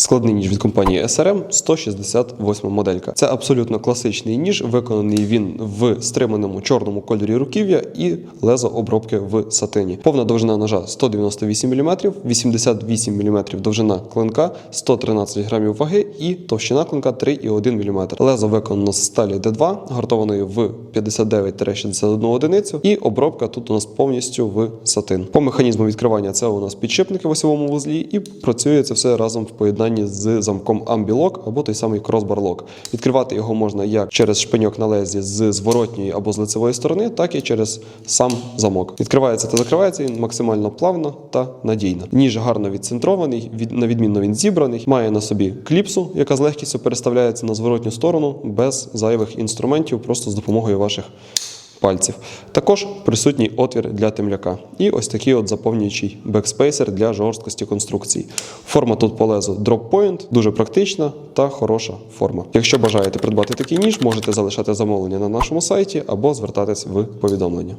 Складний ніж від компанії SRM 168 моделька. Це абсолютно класичний ніж, виконаний він в стриманому чорному кольорі руків'я і лезо обробки в сатині. Повна довжина ножа 198 мм, 88 мм довжина клинка, 113 грамів ваги і товщина клинка 3,1 мм. Лезо виконано з сталі D2, гартованої в 59-61 одиницю, і обробка тут у нас повністю в сатин. По механізму відкривання це у нас підшипники в осьовому вузлі, і працює це все разом в поєднанні з замком Ambilok або той самий Crossbar Lock. Відкривати його можна як через шпиньок на лезі з зворотньої або з лицевої сторони, так і через сам замок. Відкривається та закривається він максимально плавно та надійно. Ніж гарно відцентрований, від, на відмінно він зібраний, має на собі кліпсу, яка з легкістю переставляється на зворотню сторону без зайвих інструментів, просто з допомогою ваших пальців. Також присутній отвір для темляка. І ось такий от заповнюючий бекспейсер для жорсткості конструкції. Форма тут по лезу Drop дуже практична та хороша форма. Якщо бажаєте придбати такий ніж, можете залишати замовлення на нашому сайті або звертатись в повідомлення.